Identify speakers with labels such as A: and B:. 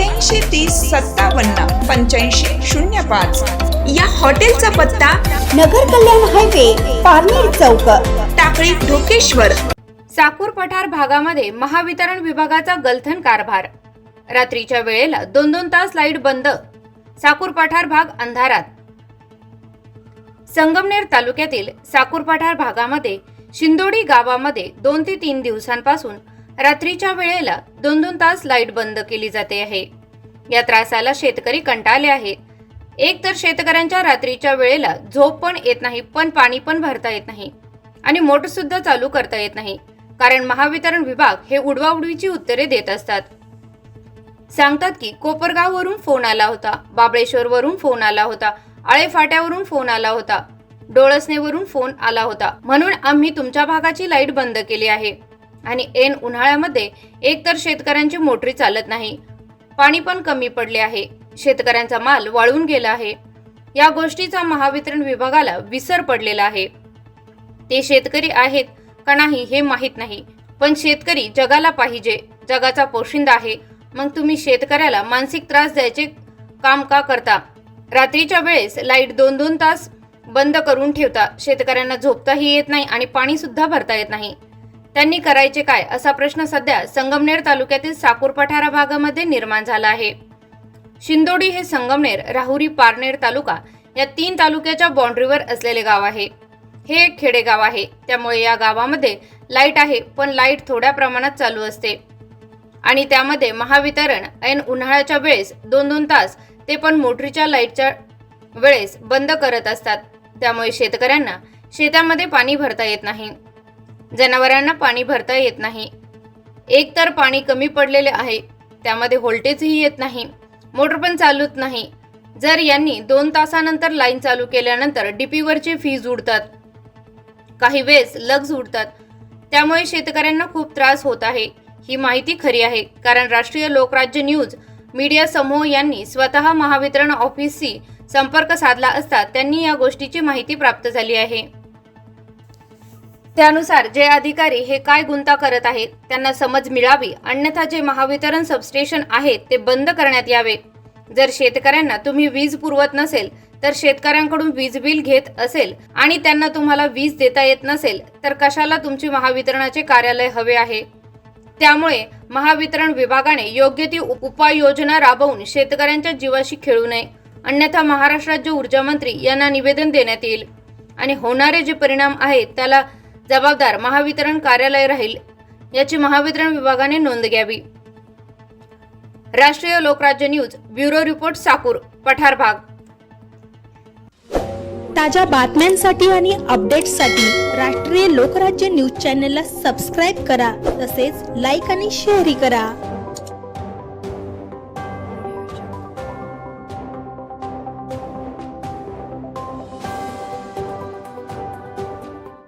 A: अठ्ठ्याऐंशी तीस सत्तावन्न पंच्याऐंशी शून्य पाच. या हॉटेलचा पत्ता
B: नगर कल्याण हायवे पारनेर चौक
A: टाकळी ढोकेश्वर.
C: साकूर पठार भागामध्ये महावितरण विभागाचा गलथन कारभार. रात्रीच्या वेळेला दोन दोन तास लाइट बंद. साकूर पठार भाग अंधारात. संगमनेर तालुक्यातील साकूर पठार भागामध्ये शिंदोडी गावामध्ये दोन ते तीन दिवसांपासून रात्रीच्या वेळेला दोन दोन तास लाइट बंद केली जाते आहे. या त्रासाला शेतकरी कंटाळले आहेत एक तर शेतकऱ्यांच्या रात्रीच्या वेळेला झोप पण येत नाही पण पाणी पण भरता येत नाही आणि मोटर सुद्धा चालू करता येत नाही. कारण महावितरण विभाग हे उडवाउडवीची उत्तरे देत असतात. सांगतात की कोपरगाववरून फोन आला होता बाबळेश्वरवरून फोन आला होता आळे फाट्यावरून फोन आला होता डोळसनेवरून फोन आला होता. म्हणून आम्ही तुमच्या भागाची लाइट बंद केली आहे. आणि ऐन उन्हाळ्यामध्ये एकतर शेतकऱ्यांची मोटरी चालत नाही. पाणी पण कमी पडले आहे. शेतकऱ्यांचा माल वाळून गेला आहे. या गोष्टीचा महावितरण विभागाला विसर पडलेला आहे. ते शेतकरी आहेत का नाही हे माहीत नाही. पण शेतकरी जगाला पाहिजे. जगाचा पोशिंदा आहे. मग तुम्ही शेतकऱ्याला मानसिक त्रास द्यायचे काम का करता? रात्रीच्या वेळेस लाइट दोन दोन तास बंद करून ठेवता. शेतकऱ्यांना झोपताही येत नाही आणि पाणी सुद्धा भरता येत नाही. त्यांनी करायचे काय असा प्रश्न सध्या संगमनेर तालुक्यातील साकूर पठारा भागामध्ये निर्माण झाला आहे. शिंदोडी हे संगमनेर राहुरी पारनेर तालुका या तीन तालुक्याच्या बाँड्रीवर असलेले गाव आहे. हे एक खेडेगाव आहे. त्यामुळे या गावामध्ये लाइट आहे पण लाइट थोड्या प्रमाणात चालू असते. आणि त्यामध्ये महावितरण ऐन उन्हाळ्याच्या वेळेस दोन दोन तास ते पण मोटरीच्या लाईटच्या वेळेस बंद करत असतात. त्यामुळे शेतकऱ्यांना शेतामध्ये पाणी भरता येत नाही. जनावरांना पाणी भरता येत नाही. एक तर पाणी कमी पडलेले आहे त्यामध्ये व्होल्टेजही येत नाही मोटर पण चालूच नाही. जर यांनी दोन तासानंतर लाईन चालू केल्यानंतर डीपीवरचे फीज उडतात. काही वेळेस लग्ज उडतात. त्यामुळे शेतकऱ्यांना खूप त्रास होत आहे. ही माहिती खरी आहे कारण राष्ट्रीय लोकराज्य न्यूज मीडिया समूह यांनी स्वतः महावितरण ऑफिसशी संपर्क साधला असता त्यांनी या गोष्टीची माहिती प्राप्त झाली आहे. त्यानुसार जे अधिकारी हे काय गुंता करत आहेत त्यांना समज मिळावी अन्यथा जे महावितरण सबस्टेशन आहेत ते बंद करण्यात यावे. जर शेतकऱ्यांना तुम्ही वीज पुरवत नसेल तर शेतकऱ्यांकडून वीज बिल घेत असेल आणि त्यांना तुम्हाला वीज देता येत नसेल तर कशाला तुमची महावितरणाचे कार्यालय हवे आहे? त्यामुळे महावितरण विभागाने योग्य ती उपाययोजना राबवून शेतकऱ्यांच्या जीवाशी खेळू नये. अन्यथा महाराष्ट्रात जे ऊर्जा मंत्री यांना निवेदन देण्यात येईल. आणि होणारे जे परिणाम आहेत त्याला जबाबदार महावितरण कार्यालय राहील याची महावितरण विभागाने नोंद घ्यावी. Rashtriya Lokrajya news bureau report Sakur Pathar भाग.
D: ताज्या बातम्यांसाठी आणि अपडेट्ससाठी राष्ट्रीय लोकराज्य न्यूज चॅनलला सबस्क्राईब करा तसेच लाईक आणि शेअरही करा.